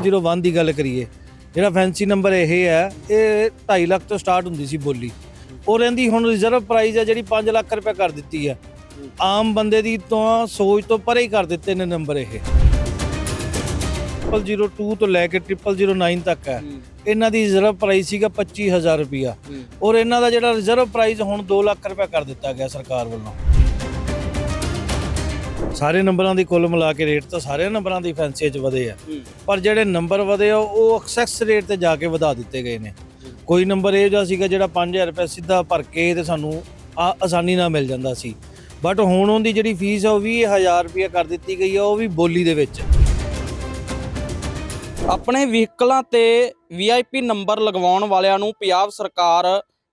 0001 ਦੀ ਗੱਲ ਕਰੀਏ ਜਿਹੜਾ ਫੈਂਸੀ ਨੰਬਰ ਇਹ ਹੈ ਇਹ 2.5 ਲੱਖ ਤੋਂ ਸਟਾਰਟ ਹੁੰਦੀ ਸੀ ਬੋਲੀ। ਉਹ ਰਹਿੰਦੀ ਹੁਣ ਰਿਜ਼ਰਵ ਪ੍ਰਾਈਸ ਹੈ ਜਿਹੜੀ 5 ਲੱਖ ਰੁਪਏ ਕਰ ਦਿੱਤੀ ਹੈ। ਆਮ ਬੰਦੇ ਦੀ ਤਾਂ ਸੋਚ ਤੋਂ ਪਰੇ ਹੀ ਕਰ ਦਿੱਤੇ ਨੇ ਨੰਬਰ ਇਹ। 002 ਤੋਂ ਲੈ ਕੇ 0009 ਤੱਕ ਹੈ। ਇਹਨਾਂ ਦੀ ਰਿਜ਼ਰਵ ਪ੍ਰਾਈਸ ਸੀਗਾ 25000 ਰੁਪਿਆ ਔਰ ਇਹਨਾਂ ਦਾ ਜਿਹੜਾ ਰਿਜ਼ਰਵ ਪ੍ਰਾਈਸ ਹੁਣ 2 ਲੱਖ ਰੁਪਏ ਕਰ ਦਿੱਤਾ ਗਿਆ ਸਰਕਾਰ ਵੱਲੋਂ। ਸਾਰੇ ਨੰਬਰਾਂ ਦੀ ਕੁੱਲ ਮਿਲਾ ਕੇ ਰੇਟ ਤਾਂ ਸਾਰੇ ਨੰਬਰਾਂ ਦੀ ਫੈਂਸੀ 'ਚ ਵਧੇ ਆ। ਪਰ ਜਿਹੜੇ ਨੰਬਰ ਵਧੇ ਆ ਉਹ ਐਕਸੈਸ ਰੇਟ ਤੇ ਜਾ ਕੇ ਵਧਾ ਦਿੱਤੇ ਗਏ ਨੇ। ਕੋਈ ਨੰਬਰ ਇਹ ਜਿਹਾ ਸੀਗਾ ਜਿਹੜਾ 5000 ਰੁਪਏ ਸਿੱਧਾ ਭਰ ਕੇ ਤੇ ਸਾਨੂੰ ਆ- ਆਸਾਨੀ ਨਾਲ ਮਿਲ ਜਾਂਦਾ ਸੀ। ਬਟ ਹੁਣ ਉਹਦੀ ਜਿਹੜੀ ਫੀਸ ਆ ਉਹ 20000 ਰੁਪਏ ਕਰ ਦਿੱਤੀ ਗਈ ਆ ਉਹ ਵੀ ਬੋਲੀ ਦੇ ਵਿੱਚ। ਆਪਣੇ ਵਹੀਕਲਾਂ ਤੇ ਵੀਆਈਪੀ ਨੰਬਰ ਲਗਵਾਉਣ ਵਾਲਿਆਂ ਨੂੰ ਪੰਜਾਬ ਸਰਕਾਰ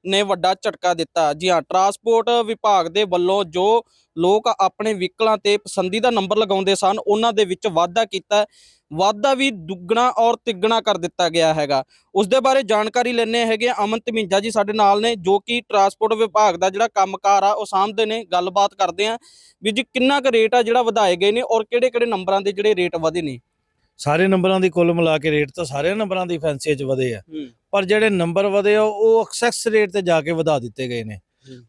ਨੇ ਵੱਡਾ ਝਟਕਾ ਦਿੱਤਾ। ਜੀ ਹਾਂ ਟਰਾਂਸਪੋਰਟ ਵਿਭਾਗ ਦੇ ਵੱਲੋਂ ਜੋ ਲੋਕ ਆਪਣੇ ਵਹੀਕਲਾਂ ਤੇ ਪਸੰਦੀਦਾ ਨੰਬਰ ਲਗਾਉਂਦੇ ਸਨ, ਉਹਨਾਂ ਦੇ ਵਿੱਚ ਵਾਧਾ ਕੀਤਾ। ਵਾਧਾ ਵੀ ਦੁੱਗਣਾ ਔਰ ਤਿੱਗਣਾ ਕਰ ਦਿੱਤਾ ਗਿਆ ਹੈਗਾ। ਉਸ ਦੇ ਬਾਰੇ ਜਾਣਕਾਰੀ ਲੈਣੇ ਹੈਗੇ ਆ। ਅਮਨ ਤਮਿੰਜਾ ਜੀ ਸਾਡੇ ਨਾਲ ਨੇ, ਜੋ ਕਿ ਟਰਾਂਸਪੋਰਟ ਵਿਭਾਗ ਦਾ ਜਿਹੜਾ ਕੰਮਕਾਰ ਆ, ਉਹ ਸਾਂਭਦੇ ਨੇ। ਗੱਲਬਾਤ ਕਰਦੇ ਆ ਵੀ ਜੀ ਕਿੰਨਾ ਕੁ ਰੇਟ ਆ ਜਿਹੜਾ ਵਧਾਏ ਗਏ ਨੇ ਔਰ ਕਿਹੜੇ ਕਿਹੜੇ ਨੰਬਰਾਂ ਦੇ ਜਿਹੜੇ ਰੇਟ ਵਧੇ ਨੇ। ਸਾਰੇ ਨੰਬਰਾਂ ਦੀ ਕੁੱਲ ਮਿਲਾ ਕੇ ਰੇਟ ਤਾਂ ਸਾਰੇ ਨੰਬਰਾਂ ਦੀ ਫੈਂਸੀ 'ਚ ਵਧੇ ਆ। ਪਰ ਜਿਹੜੇ ਨੰਬਰ ਵਧੇ ਆ ਉਹ ਐਕਸੈਸ ਰੇਟ ਤੇ ਜਾ ਕੇ ਵਧਾ ਦਿੱਤੇ ਗਏ ਨੇ।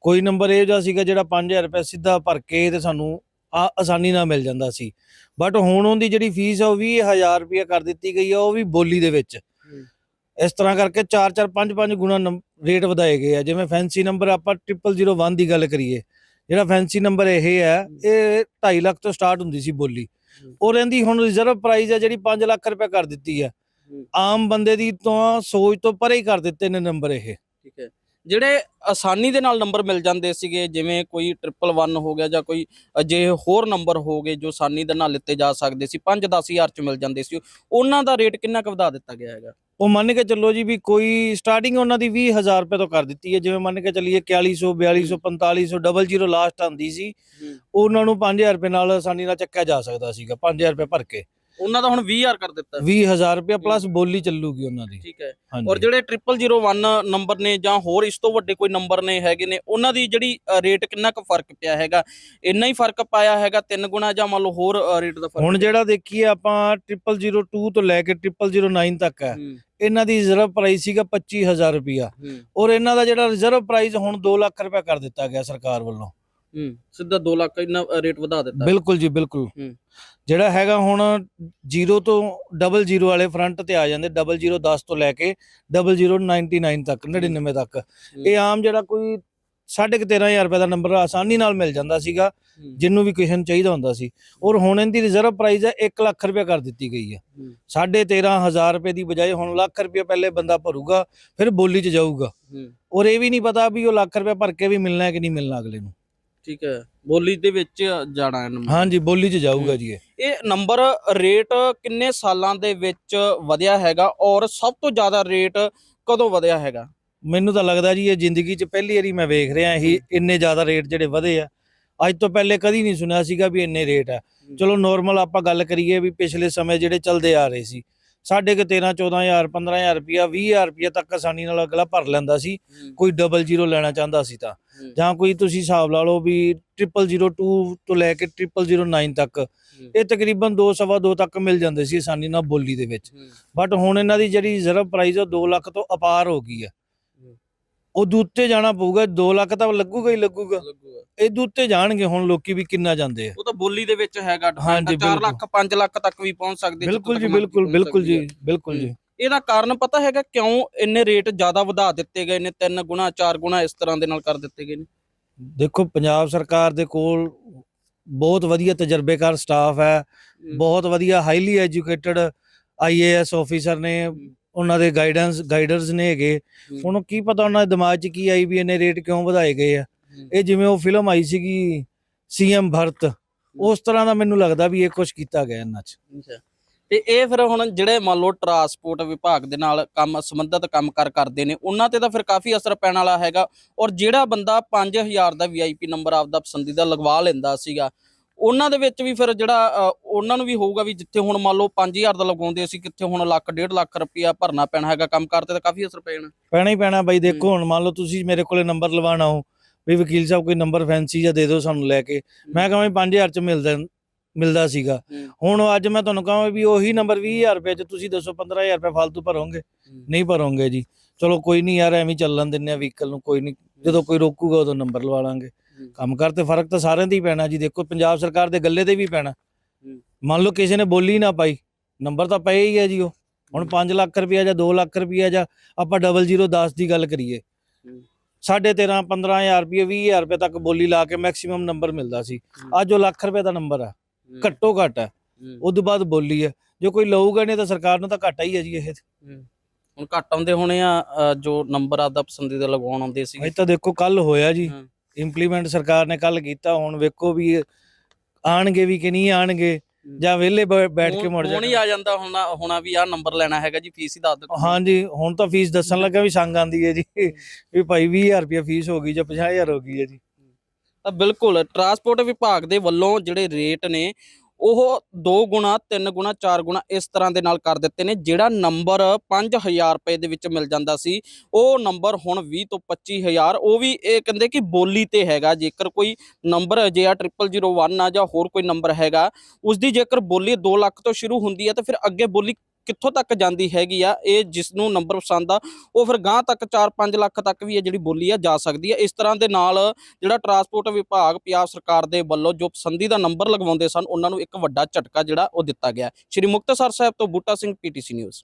ਕੋਈ ਨੰਬਰ ਇਹ ਜਿਹਾ ਸੀਗਾ ਜਿਹੜਾ 5000 ਰੁਪਏ ਸਿੱਧਾ ਭਰ ਕੇ ਤੇ ਸਾਨੂੰ ਆ- ਆਸਾਨੀ ਨਾਲ ਮਿਲ ਜਾਂਦਾ ਸੀ। ਬਟ ਹੁਣ ਉਹਦੀ ਜਿਹੜੀ ਫੀਸ ਆ ਉਹ 20000 ਰੁਪਏ ਕਰ ਦਿੱਤੀ ਗਈ ਆ ਉਹ ਵੀ ਬੋਲੀ ਦੇ ਵਿੱਚ। ਇਸ ਤਰ੍ਹਾਂ ਕਰਕੇ 4-4 5-5 ਗੁਣਾ ਰੇਟ ਵਧਾਏ ਗਏ ਆ। ਜਿਵੇਂ ਫੈਂਸੀ ਨੰਬਰ ਆਪਾਂ 0001 ਦੀ ਗੱਲ ਕਰੀਏ ਜਿਹੜਾ ਫੈਂਸੀ ਨੰਬਰ ਇਹ ਹੈ ਇਹ 2.5 ਲੱਖ ਤੋਂ ਸਟਾਰਟ ਹੁੰਦੀ ਸੀ ਬੋਲੀ। ਉਹ ਰਹਿੰਦੀ ਹੁਣ ਰਿਜ਼ਰਵ ਪ੍ਰਾਈਸ ਹੈ ਜਿਹੜੀ 5 ਲੱਖ ਰੁਪਏ ਕਰ ਦਿੱਤੀ ਹੈ। ਆਮ ਬੰਦੇ ਦੀ ਤਾਂ ਸੋਚ ਤੋਂ ਪਰੇ ਹੀ ਕਰ ਦਿੱਤੇ ਨੇ ਨੰਬਰ ਇਹ। ਠੀਕ ਹੈ। ਜਿਹੜੇ ਆਸਾਨੀ ਦੇ ਨਾਲ ਨੰਬਰ ਮਿਲ ਜਾਂਦੇ ਸੀਗੇ ਜਿਵੇਂ ਕੋਈ 111 ਹੋ ਗਿਆ ਜਾਂ ਕੋਈ ਅਜਿਹੇ ਹੋਰ ਨੰਬਰ ਹੋ ਗਏ ਜੋ ਆਸਾਨੀ ਦੇ ਨਾਲ ਲਿੱਤੇ ਜਾ ਸਕਦੇ ਸੀ 5-10000 ਚ ਮਿਲ ਜਾਂਦੇ ਸੀ ਉਹਨਾਂ ਦਾ ਰੇਟ ਕਿੰਨਾ ਕੁ ਵਧਾ ਦਿੱਤਾ ਗਿਆ ਹੈਗਾ? ਉਹ ਮੰਨ ਕੇ ਚੱਲੋ ਜੀ ਵੀ ਕੋਈ ਸਟਾਰਟਿੰਗ ਉਹਨਾਂ ਦੀ 20000 ਰੁਪਏ ਤੋਂ ਕਰ ਦਿੱਤੀ ਹੈ। ਜਿਵੇਂ ਮੰਨ ਕੇ ਚੱਲੀਏ 4100 4200 4500 00 ਲਾਸਟ ਆਂਦੀ ਸੀ ਉਹਨਾਂ ਨੂੰ 5000 ਰੁਪਏ ਨਾਲ ਆਸਾਨੀ ਨਾਲ ਚੱਕਿਆ ਜਾ ਸਕਦਾ ਸੀਗਾ 5000 ਰੁਪਏ ਭਰ ਕੇ। ਉਹਨਾਂ ਦਾ ਹੁਣ 20000 ਕਰ ਦਿੱਤਾ। 20000 ਰੁਪਏ ਪਲੱਸ ਬੋਲੀ ਚੱਲੂਗੀ ਉਹਨਾਂ ਦੀ। ਠੀਕ ਹੈ। ਔਰ ਜਿਹੜੇ 0001 ਨੰਬਰ ਨੇ ਜਾਂ ਹੋਰ ਇਸ ਤੋਂ ਵੱਡੇ ਕੋਈ ਨੰਬਰ ਨੇ ਹੈਗੇ ਨੇ ਉਹਨਾਂ ਦੀ ਜਿਹੜੀ ਰੇਟ ਕਿੰਨਾ ਕੁ ਫ਼ਰਕ ਪਿਆ ਹੈਗਾ? ਇੰਨਾ ਹੀ ਫ਼ਰਕ ਪਾਇਆ ਹੈਗਾ ਤਿੰਨ ਗੁਣਾ ਜਾਂ ਮੰਨ ਲਓ ਹੋਰ ਰੇਟ ਦਾ ਫ਼ਰਕ ਹੁਣ ਜਿਹੜਾ ਦੇਖੀਏ ਆਪਾਂ 0002 ਤੋਂ ਲੈ ਕੇ 0009 ਤੱਕ ਹੂੰ, ਇਹਨਾਂ ਦੀ ਰਿਜ਼ਰਵ ਪ੍ਰਾਈਸ ਸੀਗਾ 25000 ਰੁਪਿਆ ਔਰ ਇਹਨਾਂ ਦਾ ਜਿਹੜਾ ਰਿਜ਼ਰਵ ਪ੍ਰਾਈਸ ਹੁਣ 2 ਲੱਖ ਰੁਪਏ ਕਰ ਦਿੱਤਾ ਗਿਆ ਸਰਕਾਰ ਵੱਲੋਂ। ਹੂੰ ਸਿੱਧਾ 2 ਲੱਖ ਇੰਨਾ ਰੇਟ ਵਧਾ ਦਿੱਤਾ। ਬਿਲਕੁਲ ਜੀ ਬਿਲਕੁਲ। ਹੂੰ। ਜਿਹੜਾ ਹੈਗਾ ਹੁਣ 0 ਤੋਂ 00 ਵਾਲੇ ਫਰੰਟ ਤੇ ਆ ਜਾਂਦੇ 0010 ਤੋਂ ਲੈ ਕੇ 0099 ਤੱਕ 99 ਤੱਕ। ਇਹ ਆਮ ਜਿਹੜਾ ਕੋਈ 13500 ਰੁਪਏ ਦਾ ਨੰਬਰ ਆਸਾਨੀ ਨਾਲ ਮਿਲ ਜਾਂਦਾ ਸੀਗਾ ਜਿੰਨੂੰ ਵੀ ਕਿਸੇ ਨੂੰ ਚਾਹੀਦਾ ਹੁੰਦਾ ਸੀ। ਔਰ ਹੁਣ ਇਹਦੀ ਰਿਜ਼ਰਵ ਪ੍ਰਾਈਸ ਹੈ 1 ਲੱਖ ਰੁਪਏ ਕਰ ਦਿੱਤੀ ਗਈ ਹੈ। ਹੂੰ, 13500 ਰੁਪਏ ਦੀ ਬਜਾਏ ਹੁਣ ਲੱਖ ਰੁਪਏ ਪਹਿਲੇ ਬੰਦਾ ਭਰੂਗਾ ਫਿਰ ਬੋਲੀ 'ਚ ਜਾਊਗਾ। ਔਰ ਇਹ ਵੀ ਨਹੀਂ ਪਤਾ ਵੀ ਉਹ ਲੱਖ ਰੁਪਏ ਭਰ ਕੇ ਵੀ ਮਿਲਣਾ ਹੈ ਕਿ ਨਹੀਂ ਮਿਲਣਾ ਅਗਲੇ ਨੂੰ। ਠੀਕ ਹੈ। ਬੋਲੀ ਦੇ ਵਿੱਚ ਜਾਣਾ ਹੈ ਨੰਬਰ ਹਾਂਜੀ ਬੋਲੀ 'ਚ ਜਾਊਗਾ ਜੀ ਇਹ। ਨੰਬਰ ਰੇਟ ਕਿੰਨੇ ਸਾਲਾਂ ਦੇ ਵਿੱਚ ਵਧਿਆ ਹੈਗਾ ਔਰ ਸਭ ਤੋਂ ਜ਼ਿਆਦਾ ਰੇਟ ਕਦੋਂ ਵਧਿਆ ਹੈਗਾ? ਮੈਨੂੰ ਤਾਂ ਲੱਗਦਾ ਜੀ ਇਹ ਜ਼ਿੰਦਗੀ 'ਚ ਪਹਿਲੀ ਵਾਰੀ ਮੈਂ ਵੇਖ ਰਿਹਾ ਇਹ ਇੰਨੇ ਜ਼ਿਆਦਾ ਰੇਟ ਜਿਹੜੇ ਵਧੇ ਆ। ਅੱਜ ਤੋਂ ਪਹਿਲੇ ਕਦੀ ਨਹੀਂ ਸੁਣਿਆ ਸੀਗਾ ਵੀ ਇੰਨੇ ਰੇਟ ਆ। ਚਲੋ ਨਾਰਮਲ ਆਪਾਂ ਗੱਲ ਕਰੀਏ ਵੀ ਪਿਛਲੇ ਸਮੇਂ ਜਿਹੜੇ ਚੱਲਦੇ ਆ ਰਹੇ ਸੀ। ਸਾਡੇ ਕਿ 13 14000 15000 ਰੁਪਿਆ 20000 ਰੁਪਿਆ ਤੱਕ ਆਸਾਨੀ ਨਾਲ ਅਗਲਾ ਭਰ ਲੈਂਦਾ ਸੀ। ਕੋਈ ਡਬਲ ਜ਼ੀਰੋ ਲੈਣਾ ਚਾਹੁੰਦਾ ਸੀ ਤਾਂ। ਜਾਂ ਕੋਈ ਤੁਸੀਂ ਹਿਸਾਬ ਲਾ ਲਓ ਵੀ 0002 ਤੋਂ ਲੈ ਕੇ 0009 ਤੱਕ। ਇਹ ਤਕਰੀਬਨ 2 ਸਵਾ 2 ਤੱਕ ਮਿਲ ਜਾਂਦੇ ਸੀ ਆਸਾਨੀ ਨਾਲ ਬੋਲੀ ਦੇ ਵਿੱਚ। ਬਟ ਹੁਣ ਇਹਨਾਂ ਦੀ ਜਿਹੜੀ ਰਿਜ਼ਰਵ ਪ੍ਰਾਈਸ ਉਹ 2 ਲੱਖ ਤੋਂ ਅਪਾਰ ਹੋ ਗਈ ਹੂੰ। ਉਹ ਦੂਤੇ ਜਾਣਾ ਪਊਗਾ 2 ਲੱਖ ਤਾਂ ਲੱਗੂਗਾ ਹੀ ਲੱਗੂਗਾ। ਲੱਗੂਗਾ। ਇਹ ਦੂਤੇ ਜਾਣਗੇ ਹੁਣ ਲੋਕੀ ਵੀ ਕਿੰਨਾ ਜਾਂਦੇ ਆ। ਉਹ ਤਾਂ ਬੋਲੀ ਦੇ ਵਿੱਚ ਹੈਗਾ ਹਾਂਜੀ, 4 ਬਿਲਕੁਲ। ਲੱਖ 5 ਲੱਖ ਤੱਕ ਵੀ ਪਹੁੰਚ ਸਕਦੇ ਬਿਲਕੁਲ ਜੀ ਬਿਲਕੁਲ ਬਿਲਕੁਲ ਜੀ। ਬਿਲਕੁਲ ਜੀ। ਇਹਦਾ ਕਾਰਨ ਪਤਾ ਹੈਗਾ ਕਿਉਂ ਇੰਨੇ ਰੇਟ ਜ਼ਿਆਦਾ ਵਧਾ ਦਿੱਤੇ ਗਏ ਨੇ? ਤਿੰਨ ਗੁਣਾ ਚਾਰ ਗੁਣਾ ਇਸ ਤਰ੍ਹਾਂ ਦੇ ਨਾਲ ਕਰ ਦਿੱਤੇ ਗਏ ਨੇ। ਦੇਖੋ ਪੰਜਾਬ ਸਰਕਾਰ ਦੇ ਕੋਲ ਬਹੁਤ ਵਧੀਆ ਤਜਰਬੇਕਾਰ ਸਟਾਫ ਹੈ। ਬਹੁਤ ਵਧੀਆ ਹਾਈਲੀ ਐਜੂਕੇਟਡ ਆਈਏਐਸ ਆਫੀਸਰ ਨੇ। ਉਹਨਾਂ ਦੇ ਗਾਈਡੈਂਸ ਗਾਈਡਰਸ ਨੇ ਹੈਗੇ। ਹੁਣ ਕੀ ਪਤਾ ਉਹਨਾਂ ਦੇ ਦਿਮਾਗ 'ਚ ਕੀ ਆਈ ਵੀ ਇਹਨੇ ਰੇਟ ਕਿਉਂ ਵਧਾਏ ਗਏ ਆ। ਇਹ ਜਿਵੇਂ ਉਹ ਫਿਲਮ ਆਈ ਸੀਗੀ ਸੀਐਮ ਭਰਤ ਉਸ ਤਰ੍ਹਾਂ ਦਾ ਮੈਨੂੰ ਲੱਗਦਾ ਵੀ ਇਹ ਕੁਝ ਕੀਤਾ ਗਿਆ ਇਹਨਾਂ 'ਚ। ਤੇ ਇਹ ਫਿਰ ਹੁਣ ਜਿਹੜੇ ਮੰਨ ਲਓ ਟਰਾਂਸਪੋਰਟ ਵਿਭਾਗ ਦੇ ਨਾਲ ਕੰਮ ਸੰਬੰਧਿਤ ਕੰਮ ਕਰ ਕਰਦੇ ਨੇ ਉਹਨਾਂ ਤੇ ਤਾਂ ਫਿਰ ਕਾਫੀ ਅਸਰ ਪੈਣ ਵਾਲਾ ਹੈਗਾ। ਔਰ ਜਿਹੜਾ ਬੰਦਾ 5000 ਦਾ ਵੀਆਈਪੀ ਨੰਬਰ ਆਪਦਾ ਪਸੰਦੀਦਾ ਲਗਵਾ ਲੈਂਦਾ ਸੀਗਾ ਉਹਨਾਂ ਦੇ ਵਿੱਚ ਵੀ ਫਿਰ ਜਿਹੜਾ ਉਹਨਾਂ ਨੂੰ ਵੀ ਹੋਊਗਾ ਵੀ ਜਿੱਥੇ ਹੁਣ ਮੰਨ ਲਓ 5000 ਦਾ ਲਗਾਉਂਦੇ ਸੀ ਕਿੱਥੇ ਹੁਣ ਲੱਖ ਡੇਢ ਲੱਖ ਰੁਪਇਆ ਭਰਨਾ ਪੈਣਾ ਹੈਗਾ ਕੰਮ ਕਰਤੇ ਤਾਂ ਕਾਫੀ ਅਸਰ ਪੈ ਜਾਣਾ ਪੈਣਾ ਹੀ ਪੈਣਾ ਬਾਈ ਦੇਖੋ ਹੁਣ ਮੰਨ ਲਓ ਤੁਸੀਂ ਮੇਰੇ ਕੋਲੇ ਨੰਬਰ ਲਵਾਣਾ ਹੋ ਵੀ ਵਕੀਲ ਸਾਹਿਬ ਕੋਈ ਨੰਬਰ ਫੈਂਸੀ ਜਾਂ ਦੇ ਦਿਓ ਸਾਨੂੰ ਲੈ ਕੇ। ਮੈਂ ਕਹਾਂ 5000 ਚ ਮਿਲ ਜਾ ਮਿਲਦਾ ਸੀਗਾ। ਹੁਣ ਅੱਜ ਮੈਂ ਤੁਹਾਨੂੰ ਕਹਾਂ ਵੀ ਉਹੀ ਨੰਬਰ 20000 ਰੁਪਏ ਚ ਤੁਸੀਂ ਦੱਸੋ 15000 ਰੁਪਏ ਫालतू ਭਰੋਗੇ? ਨਹੀਂ ਭਰੋਗੇ ਜੀ। ਚਲੋ ਕੋਈ ਨਹੀਂ ਯਾਰ ਐਵੇਂ ਚੱਲਣ ਦਿੰਨੇ ਆ ਵਹੀਕਲ ਨੂੰ ਕੋਈ ਨਹੀਂ। ਜਦੋਂ ਕੋਈ ਰੋਕੂਗਾ ਉਦੋਂ ਨੰਬਰ ਲਵਾ ਲਾਂਗੇ। ਕੰਮ ਕਰ ਤੇ ਫ਼ਰਕ ਤਾਂ ਸਾਰਿਆਂ ਦੇ ਹੀ ਪੈਣਾ ਜੀ। ਦੇਖੋ ਪੰਜਾਬ ਸਰਕਾਰ ਦੇ ਗੱਲੇ ਤੇ ਵੀ ਪੈਣਾ। ਮੰਨ ਲਓ ਕਿਸੇ ਨੇ ਬੋਲੀ ਨਾ ਪਾਈ ਨੰਬਰ ਤਾਂ ਪਏ ਹੀ ਹੈ ਜੀ ਉਹ। ਹੁਣ 5 ਲੱਖ ਰੁਪਇਆ ਜਾਂ 2 ਲੱਖ ਰੁਪਇਆ ਜਾਂ ਆਪਾਂ 0010 ਦੀ ਗੱਲ ਕਰੀਏ। ਹੂੰ। ਸਾਢੇ 13 15000 ਰੁਪਏ 20000 ਰੁਪਏ ਤੱਕ ਬੋਲੀ ਲਾ ਕੇ ਮੈਕਸਿਮਮ ਨੰਬਰ ਮਿਲਦਾ ਸੀ। ਅੱਜ ਉਹ ਲੱਖ ਰੁਪਏ ਦਾ ਨੰਬਰ ਆ ਘੱਟੋ ਘੱਟ ਹੈ। ਤੋਂ ਬਾਅਦ ਬੋਲੀ ਹੈ ਜੋ ਕੋਈ ਲਊਗਾ ਨਹੀਂ ਤਾਂ ਸਰਕਾਰ ਨੂੰ ਤਾਂ ਘਾਟਾ ਹੀ ਹੈ ਜੀ ਇਹ ਹੁਣ ਘੱਟ ਆਉਂਦੇ ਹੋਣੇ ਆ ਜੋ ਨੰਬਰ ਆਦਾ ਪਸੰਦੀਦਾ ਲਗਵਾਉਣ ਆਉਂਦੇ ਸੀ ਅੱਜ ਤਾਂ ਦੇਖੋ ਕੱਲ ਹੋਇਆ ਜੀ। ਇੰਪਲੀਮੈਂਟ ਸਰਕਾਰ ਨੇ ਕੱਲ ਕੀਤਾ ਹੁਣ ਵੇਖੋ ਵੀ ਆਣਗੇ ਵੀ ਕਿ ਨਹੀਂ ਆਣਗੇ ਜਾਂ ਵਿਹਲੇ ਬੈ- ਬੈਠ ਕੇ ਮੁੜ ਹੁਣ ਹੀ ਜਾਣਗੇ ਆ ਜਾਂਦਾ ਹੋਣਾ ਹੋਣਾ ਵੀ ਆਹ ਨੰਬਰ ਲੈਣਾ ਹੈਗਾ ਜੀ ਫੀਸ ਹੀ ਦੱਸ ਦਿਓ ਹਾਂਜੀ ਹੁਣ ਤਾਂ ਫੀਸ ਦੱਸਣ ਲੱਗਾ ਵੀ ਸੰਗ ਆਂਦੀ ਹੈ ਜੀ। ਵੀ ਭਾਈ 20000 ਰੁਪਏ ਫੀਸ ਹੋ ਗਈ ਜਾਂ 50000 ਹੋ ਗਈ ਹੈ ਜੀ। ਤਾਂ ਬਿਲਕੁਲ ਟਰਾਂਸਪੋਰਟ ਵਿਭਾਗ ਦੇ ਵੱਲੋਂ ਜਿਹੜੇ ਰੇਟ ਨੇ ਉਹ 2 ਗੁਣਾ 3 ਗੁਣਾ 4 ਗੁਣਾ ਇਸ ਤਰ੍ਹਾਂ ਦੇ ਨਾਲ ਕਰ ਦਿੱਤੇ ਨੇ, ਜਿਹੜਾ ਨੰਬਰ 5000 ਰੁਪਏ ਦੇ ਵਿੱਚ ਮਿਲ ਜਾਂਦਾ ਸੀ, ਉਹ ਨੰਬਰ ਹੁਣ 20 ਤੋਂ 25000 ਉਹ ਵੀ ਇਹ ਕਹਿੰਦੇ ਕਿ ਬੋਲੀ ਤੇ ਹੈਗਾ, ਜੇਕਰ ਕੋਈ ਨੰਬਰ ਜੇ ਆ 0001 ਆ ਜਾਂ ਹੋਰ ਕੋਈ ਨੰਬਰ ਹੈਗਾ ਉਸ ਦੀ ਜੇਕਰ ਬੋਲੀ 2 ਲੱਖ ਤੋਂ ਸ਼ੁਰੂ ਹੁੰਦੀ ਹੈ ਤਾਂ ਫਿਰ ਅੱਗੇ ਬੋਲੀ ਕਿੱਥੋਂ ਤੱਕ ਜਾਂਦੀ ਹੈਗੀ ਆ, ਇਹ ਜਿਸ ਨੂੰ ਨੰਬਰ ਪਸੰਦ ਆ, ਉਹ ਫਿਰ ਗਾਂ ਤੱਕ 4-5 ਲੱਖ ਤੱਕ ਵੀ ਇਹ ਜਿਹੜੀ ਬੋਲੀ ਆ ਜਾ ਸਕਦੀ ਹੈ ਇਸ ਤਰ੍ਹਾਂ ਦੇ ਨਾਲ ਜਿਹੜਾ ਟਰਾਂਸਪੋਰਟ ਵਿਭਾਗ ਪੰਜਾਬ ਸਰਕਾਰ ਦੇ ਵੱਲੋਂ ਜੋ ਪਸੰਦੀਦਾ ਨੰਬਰ ਲਗਵਾਉਂਦੇ ਸਨ, ਉਹਨਾਂ ਨੂੰ ਇੱਕ ਵੱਡਾ ਝਟਕਾ ਜਿਹੜਾ ਉਹ ਦਿੱਤਾ ਗਿਆ। ਸ਼੍ਰੀ ਮੁਕਤਸਰ ਸਾਹਿਬ ਤੋਂ ਬੂਟਾ ਸਿੰਘ ਪੀਟੀਸੀ ਨਿਊਜ਼